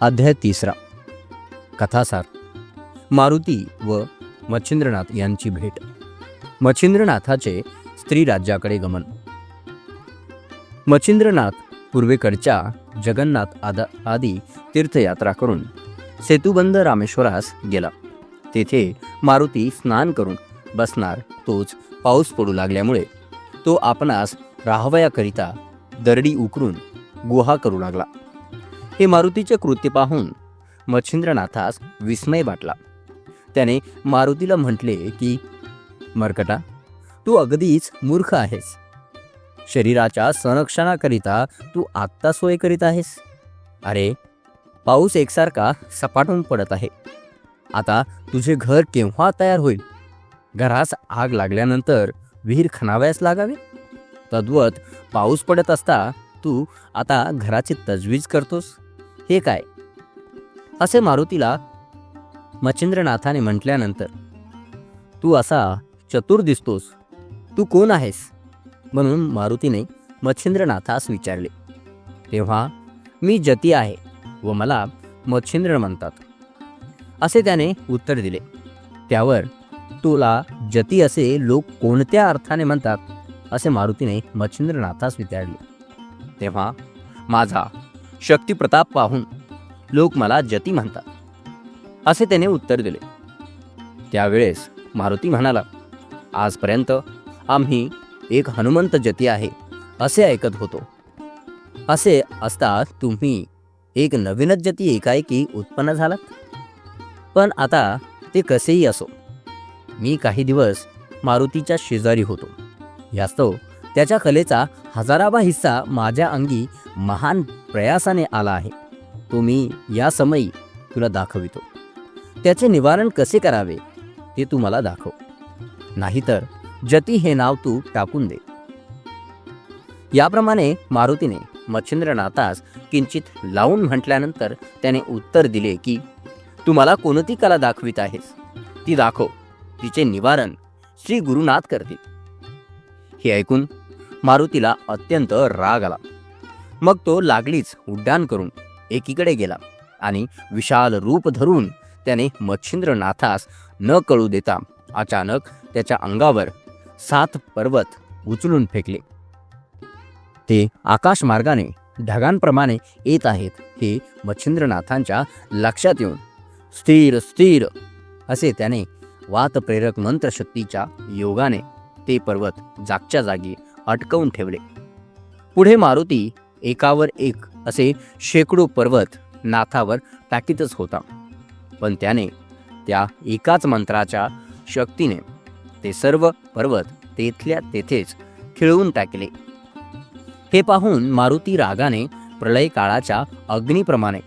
अध्याय तिसरा. कथासार मारुती व मच्छिंद्रनाथ यांची भेट. मच्छिंद्रनाथाचे स्त्री राज्याकडे गमन. मच्छिंद्रनाथ पूर्वेकडच्या जगन्नाथ आदा आदी तीर्थयात्रा करून सेतुबंद रामेश्वरास गेला. तेथे मारुती स्नान करून बसणार तोच पाऊस पडू लागल्यामुळे तो आपणास राहावयाकरिता दरडी उकरून गुहा करू लागला. हे मारुतीचे कृत्य पाहून मच्छिंद्रनाथास विस्मय वाटला. त्याने मारुतीला म्हटले की मरकटा तू अगदीच मूर्ख आहेस. शरीराच्या संरक्षणाकरिता तू आत्ता सोय करीत आहेस. अरे पाऊस एकसारखा सपाटून पडत आहे. आता तुझे घर केव्हा तयार होईल? घरास आग लागल्यानंतर विहीर खणावयास लागावे? तद्वत पाऊस पडत असता तू आता घराची तजवीज करतोस. हे काय? असे मारुतीला मच्छिंद्रनाथाने म्हटल्यानंतर तू असा चतुर दिसतोस. तू कोण आहेस? म्हणून मारुतीने मच्छिंद्रनाथास विचारले तेव्हा मी जती आहे व मला मच्छिंद्र म्हणतात. असे त्याने उत्तर दिले त्यावर तुला जती असे लोक कोणत्या अर्थाने म्हणतात? असे मारुतीने मच्छिंद्रनाथास विचारले तेव्हा माझा शक्तिप्रताप पाहून लोक मला जती म्हणतात. असे त्याने उत्तर दिले. त्यावेळेस मारुती म्हणाला आजपर्यंत आम्ही एक हनुमंत जती आहे असे ऐकत होतो. असे असता तुम्ही एक नवीनच जती एकाएकी उत्पन्न झालात. पण आता ते कसेही असो मी काही दिवस मारुतीच्या शेजारी होतो. यास्तव त्याच्या कलेचा हजारावा हिस्सा माझ्या अंगी महान प्रयासाने आला आहे. तो मी या समयी तुला दाखवितो. त्याचे निवारण कसे करावे ते तू मला दाखव. नाहीतर जती हे नाव तू टाकून दे. याप्रमाणे मारुतीने मच्छिंद्रनाथास किंचित लावून म्हटल्यानंतर त्याने उत्तर दिले की तू मला कोणती कला दाखवित आहेस? ती दाखव. तिचे निवारण श्री गुरुनाथ करतील. हे ऐकून मारुतीला अत्यंत राग आला. मग तो लागलीच उड्डाण करून एकीकडे गेला आणि विशाल रूप धरून त्याने मच्छिंद्रनाथास न कळू देता अचानक त्याच्या अंगावर सात पर्वत उचलून फेकले. ते आकाशमार्गाने ढगांप्रमाणे येत आहेत हे मच्छिंद्रनाथांच्या लक्षात येऊन स्थिर स्थिर असे त्याने वातप्रेरक मंत्रशक्तीच्या योगाने ते पर्वत जागच्या जागी अटकवून ठेवले. पुढे मारुती एकावर एक असे शेकडो पर्वत नाथावर टाकीतच होता. पण त्याने त्या एकाच मंत्राच्या शक्तीने ते सर्व पर्वत तेथल्या तेथेच खिळवून टाकले. हे पाहून मारुती रागाने प्रलय काळाच्या अग्नीप्रमाणे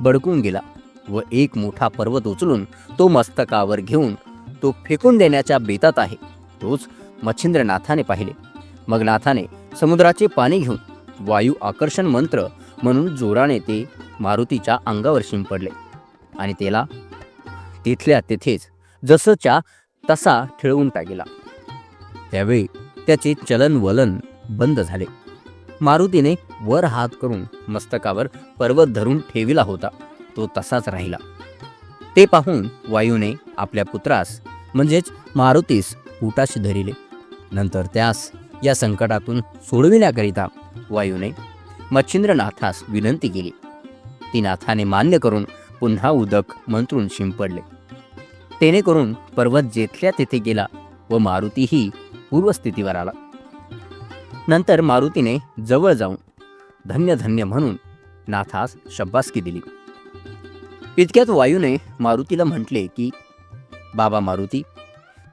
बडकून गेला व एक मोठा पर्वत उचलून तो मस्तकावर घेऊन तो फेकून देण्याच्या बेतात आहे तोच मच्छिंद्रनाथाने पाहिले. मग नाथाने समुद्राचे पाणी घेऊन वायू आकर्षण मंत्र म्हणून जोराने ते मारुतीच्या अंगावर शिंपडले. आणि त्याला तिथल्या तेथेच जसंच्या तसा ठेळवून टाकला त्यावेळी त्याचे चलन वलन बंद झाले. मारुतीने वर हात करून मस्तकावर पर्वत धरून ठेविला होता. तो तसाच राहिला. ते पाहून वायूने आपल्या पुत्रास म्हणजेच मारुतीस उटाशी धरिले. नंतर त्यास या संकटातून सोडविण्याकरिता वायूने मच्छिंद्रनाथास विनंती केली. ती नाथाने मान्य करून पुन्हा उदक मंत्रून शिंपडले. तेने करून पर्वत जेथल्या तेथे गेला व मारुतीही पूर्वस्थितीवर आला. नंतर मारुतीने जवळ जाऊन धन्य धन्य म्हणून नाथास शब्बासकी दिली. इतक्यात वायूने मारुतीला म्हटले की बाबा मारुती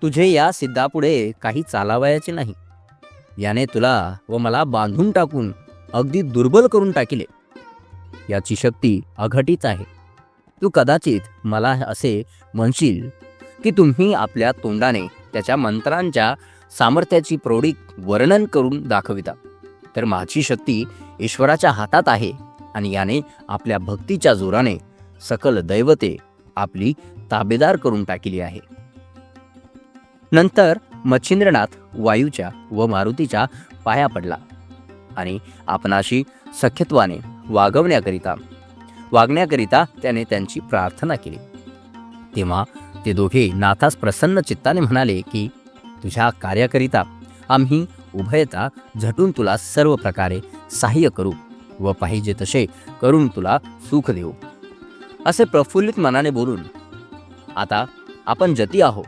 तुझे या सिद्धापुढे काही चालावयाचे नाही. याने तुला व मला बांधून टाकून अगदी दुर्बल करून टाकिले. याची शक्ती अघटित आहे. तू कदाचित मला असे म्हणशील की तुम्ही आपल्या तोंडाने त्याच्या मंत्रांच्या सामर्थ्याची प्रौढी वर्णन करून दाखविता. तर माझी शक्ती ईश्वराच्या हातात आहे आणि याने आपल्या भक्तीच्या जोराने सकल दैवते आपली ताबेदार करून टाकली आहे. नंतर मच्छिंद्रनाथ वायूच्या व मारुतीच्या पाया पडला आणि आपणाशी सख्यत्वाने वागवण्याकरिता वागण्याकरिता त्याने त्यांची प्रार्थना केली. तेव्हा ते दोघे नाथास प्रसन्न चित्ताने म्हणाले की तुझ्या कार्याकरिता आम्ही उभयता झटून तुला सर्व प्रकारे सहाय्य करू व पाहिजे तसे करून तुला सुख देऊ. असे प्रफुल्लित मनाने बोलून आता आपण जती आहो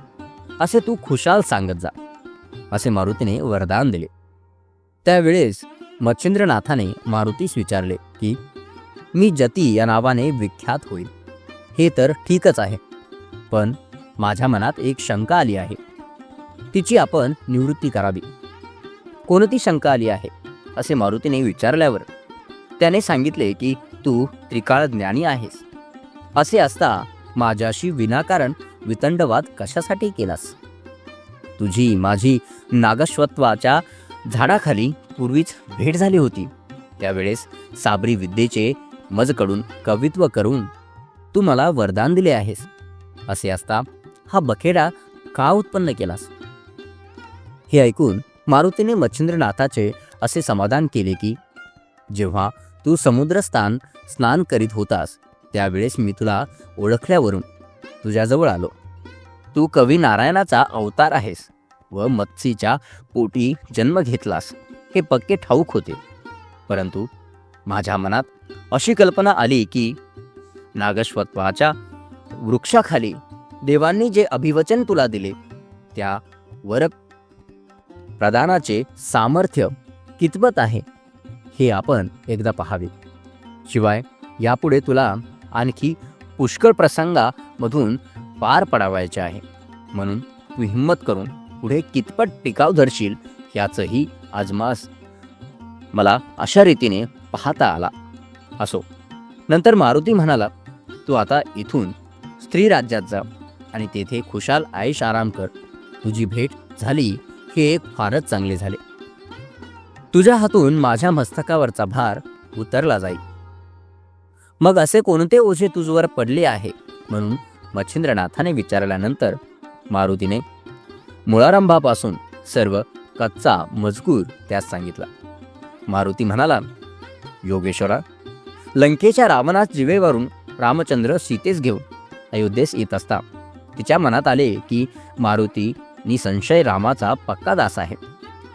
असे तू खुशाल सांगत जा. असे मारुतीने वरदान दिले. त्यावेळेस मच्छिंद्रनाथाने मारुतीस विचारले की मी जती या नावाने विख्यात होईल हे तर ठीकच आहे. पण माझ्या मनात एक शंका आली आहे. तिची आपण निवृत्ती करावी. कोणती शंका आली आहे? असे मारुतीने विचारल्यावर त्याने सांगितले की तू त्रिकाळ ज्ञानी आहेस. असे असता माझ्याशी विनाकारण वितंडवाद कशासाठी केलास? तुझी माझी नागश्वत्वाच्या झाडाखाली पूर्वीच भेट झाली होती. त्यावेळेस साबरी विद्येचे मजकडून कवित्व करून तू मला वरदान दिले आहेस. असे असता हा बखेडा का उत्पन्न केलास? हे ऐकून मारुतीने मच्छिंद्रनाथाचे असे समाधान केले की जेव्हा तू समुद्रस्थान स्नान करीत होतास त्यावेळेस मी तुला ओळखल्यावरून तुझ्याजवळ आलो. तू कवी नारायणाचा अवतार आहेस व मत्सीच्या पोटी जन्म घेतलास. हे पक्के ठाऊक होते. परंतु माझ्या मनात अशी कल्पना आली की नागश्वत्वाच्या वृक्षाखाली देवांनी जे अभिवचन तुला दिले त्या वर प्रदानाचे सामर्थ्य कितपत आहे हे आपण एकदा पाहावे. शिवाय यापुढे तुला आणखी पुष्कळ प्रसंगामधून पार पडावायचे आहे. म्हणून तू हिंमत करून पुढे कितपत टिकाव धरशील याचंही आजमास. मला अशा रीतीने पाहता आला. असो नंतर मारुती म्हणाला तू आता इथून स्त्री राज्यात जा आणि तेथे खुशाल आयुष आराम कर. तुझी भेट झाली हे एक फारच चांगले झाले. तुझ्या हातून माझ्या मस्तकावरचा भार उतरला जाईल. मग असे कोणते ओझे तुझवर पडले आहे? म्हणून मच्छिंद्रनाथाने विचारल्यानंतर मारुतीने मुळारंभापासून सर्व कच्चा मजकूर त्यास सांगितला. मारुती म्हणाला योगेश्वरा लंकेच्या रावणास जिवेवरून रामचंद्र सीतेस घेऊन अयोध्येस येत असता. तिच्या मनात आले की मारुती निसंशय रामाचा पक्का दास आहे.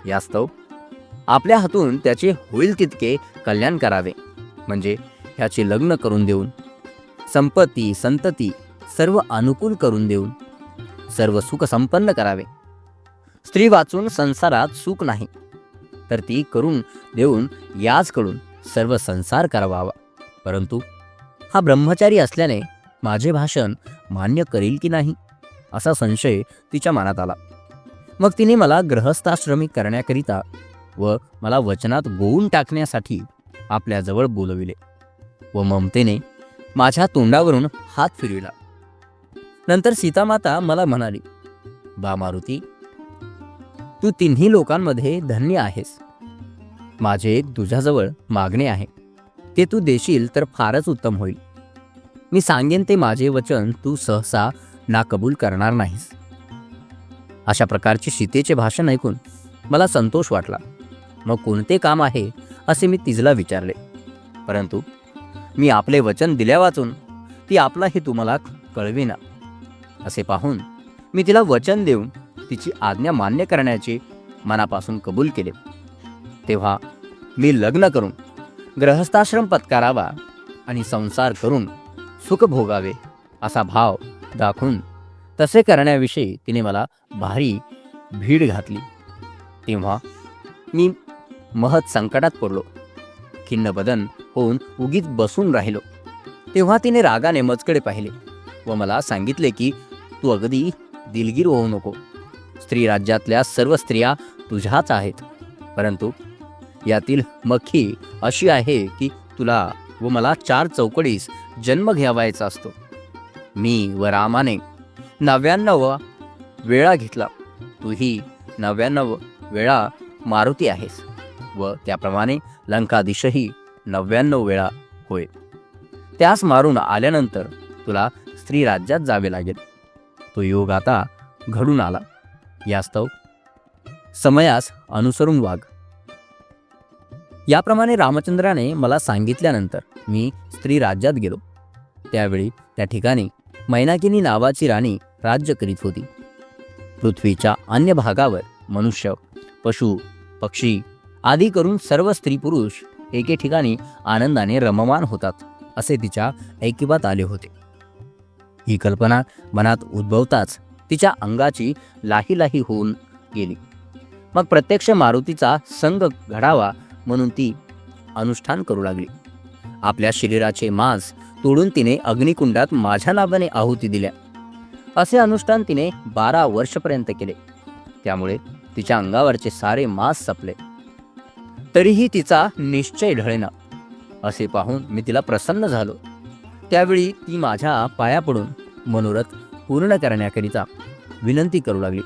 यास्तव आपल्या हातून त्याचे होईल तितके कल्याण करावे. म्हणजे ह्याचे लग्न करून देऊन संपत्ती संतती सर्व अनुकूल करून देऊन सर्व सुख संपन्न करावे. स्त्री वाचून संसारात सुख नाही तर ती करून देऊन याचकडून सर्व संसार करावा परंतु हा ब्रह्मचारी असल्याने माझे भाषण मान्य करील की नाही असा संशय तिच्या मनात आला. मग तिने मला ग्रहस्थाश्रमी करण्याकरिता व मला वचनात गोवून टाकण्यासाठी आपल्याजवळ बोलविले. व ममतेने माझ्या तोंडावरून हात फिरविला. नंतर सीतामाता मला म्हणाली बा मारुती तू तिन्ही लोकांमध्ये धन्य आहेस. माझे एक तुझ्याजवळ मागणे आहे. ते तू देशील तर फारच उत्तम होईल. मी सांगेन ते माझे वचन तू सहसा नाकबूल करणार नाहीस. अशा प्रकारचे सीतेचे भाषण ऐकून मला संतोष वाटला. मग कोणते काम आहे असे मी तिजला विचारले. परंतु मी आपले वचन दिल्या वाचून ती आपला हे तुम्हाला कळविना. असे पाहून मी तिला वचन देऊन तिची आज्ञा मान्य करण्याचे मनापासून कबूल केले. तेव्हा मी लग्न करून ग्रहस्थाश्रम पत्कारावा आणि संसार करून सुख भोगावे असा भाव दाखवून तसे करण्याविषयी तिने मला भारी भीड घातली. तेव्हा मी महत संकटात पडलो. खिन्न बदन होऊन उगीच बसून राहिलो. तेव्हा तिने रागाने मजकडे पाहिले व मला सांगितले की तू अगदी दिलगीर होऊ नको. स्त्री राज्यातल्या सर्व स्त्रिया तुझ्याच आहेत. परंतु यातील मख्खी अशी आहे की तुला व मला चार चौकडीस जन्म घ्यावायचा असतो. मी व रामाने नव्याण्णव वेळा घेतला. तूही नव्याण्णव वेळा मारुती आहेस. व त्याप्रमाणे लंकाधीशही नव्याण्णव वेळा होय. त्यास मारून आल्यानंतर तुला स्त्री राज्यात जावे लागेल. तो योग आता घडून आला. यास्तव समयास अनुसरून वाघ. याप्रमाणे रामचंद्राने मला सांगितल्यानंतर मी स्त्री राज्यात गेलो. त्यावेळी त्या ठिकाणी मैनाकिनी नावाची राणी राज्य करीत होती. पृथ्वीच्या अन्य भागावर मनुष्य पशु पक्षी आदी करून सर्व स्त्री पुरुष एके ठिकाणी आनंदाने रममान होतात असे तिच्या ऐकिवात आले होते. ही कल्पना मनात उद्भवताच तिच्या अंगाची लाही लाही होऊन गेली. मग प्रत्यक्ष मारुतीचा संग घडावा म्हणून ती अनुष्ठान करू लागली. आपल्या शरीराचे मांस तोडून तिने अग्निकुंडात माझ्या नावाने आहुती दिल्या. असे अनुष्ठान तिने बारा वर्षपर्यंत केले. त्यामुळे तिच्या अंगावरचे सारे मांस संपले. तरीही तिचा निश्चय ढळेना. असे पाहून मी तिला प्रसन्न झालो. त्यावेळी ती माझ्या पाया पडून मनोरथ पूर्ण करण्याकरिता विनंती करू लागली.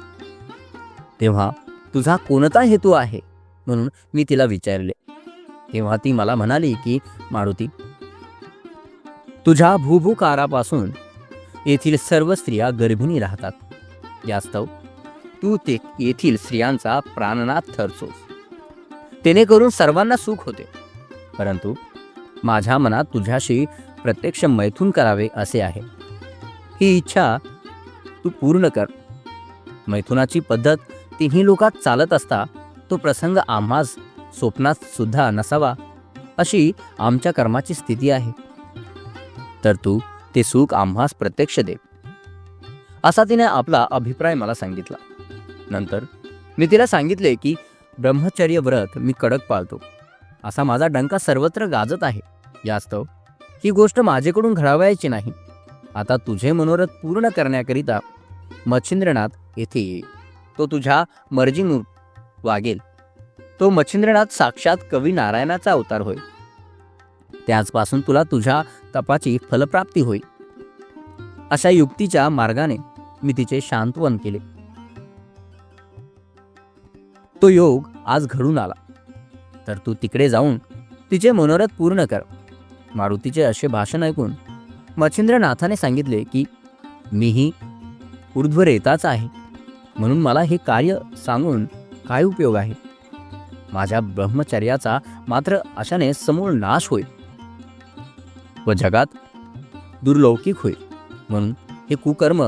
तेव्हा तुझा कोणता हेतू आहे? म्हणून मी तिला विचारले. तेव्हा ती मला म्हणाली की मारुती तुझ्या भूभूकारापासून येथील सर्व स्त्रिया गर्भिणी राहतात. यास्तव तू ते येथील स्त्रियांचा प्राणनाथ ठरचोस. तेणेकरून सर्वांना सुख होते. परंतु माझ्या मनात तुझ्याशी प्रत्यक्ष मैथून करावे असे आहे. ही इच्छा तू पूर्ण कर. मैथुनाची पद्धत तिन्ही लोकात चालत असता तो प्रसंग आम्हास स्वप्नात सुद्धा नसावा अशी आमच्या कर्माची स्थिती आहे. तर तू ते सुख आम्हास प्रत्यक्ष दे. असा तिने आपला अभिप्राय मला सांगितला. नंतर मी तिला सांगितले की ब्रह्मचर्य व्रत मी कडक पाळतो. असा माझा डंका सर्वत्र गाजत आहे. यास्तव ही गोष्ट माझेकडून घडावायची नाही. आता तुझे मनोरथ पूर्ण करण्याकरिता मच्छिंद्रनाथ येथे ये. तो तुझ्या मर्जीनुर वागेल. तो मच्छिंद्रनाथ साक्षात कवी नारायणाचा अवतार होईल त्याचपासून तुला तुझ्या तपाची फलप्राप्ती होईल अशा युक्तीच्या मार्गाने मी तिचे शांतवन केले. तो योग आज घडून आला. तर तू तिकडे जाऊन तिचे मनोरथ पूर्ण कर. मारुतीचे असे भाषण ऐकून मच्छिंद्रनाथाने सांगितले की मीही ऊर्ध्वरेताच आहे. म्हणून मला हे कार्य सांगून काय उपयोग आहे? माझ्या ब्रह्मचर्याचा मात्र अशाने समूळ नाश होईल व जगात दुर्लौकिक होईल. म्हणून हे कुकर्म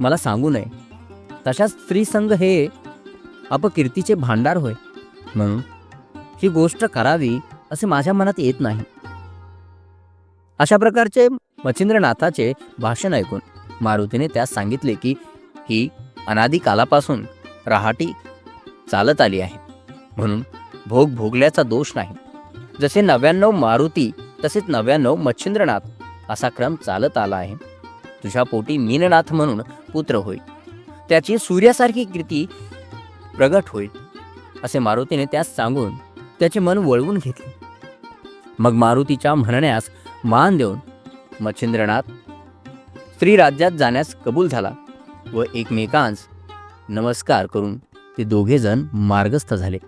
मला सांगू नये. तशाच स्त्रीसंग हे अपकीर्तीचे भांडार होय. म्हणून ही गोष्ट करावी असे माझ्या मनात येत नाही. अशा प्रकारचे मच्छिंद्रनाथाचे भाषण ऐकून मारुतीने त्यास सांगितले की ही अनादी कालापासून रहाटी चालत आली आहे. म्हणून भोग भोगल्याचा दोष नाही. जसे नव्याण्णव मारुती तसेच नव्याण्णव मच्छिंद्रनाथ असा क्रम चालत आला आहे. तुझ्या पोटी मीननाथ म्हणून पुत्र होईल त्याची सूर्यासारखी कीर्ती प्रगट होईल असे मारुतीने त्यास सांगून त्याचे मन वळवून घेतले. मग मारुतीच्या म्हणण्यास मान देऊन मच्छिंद्रनाथ स्त्री राज्यात जाण्यास कबूल झाला व एकमेकांस नमस्कार करून ते दोघेजण मार्गस्थ झाले.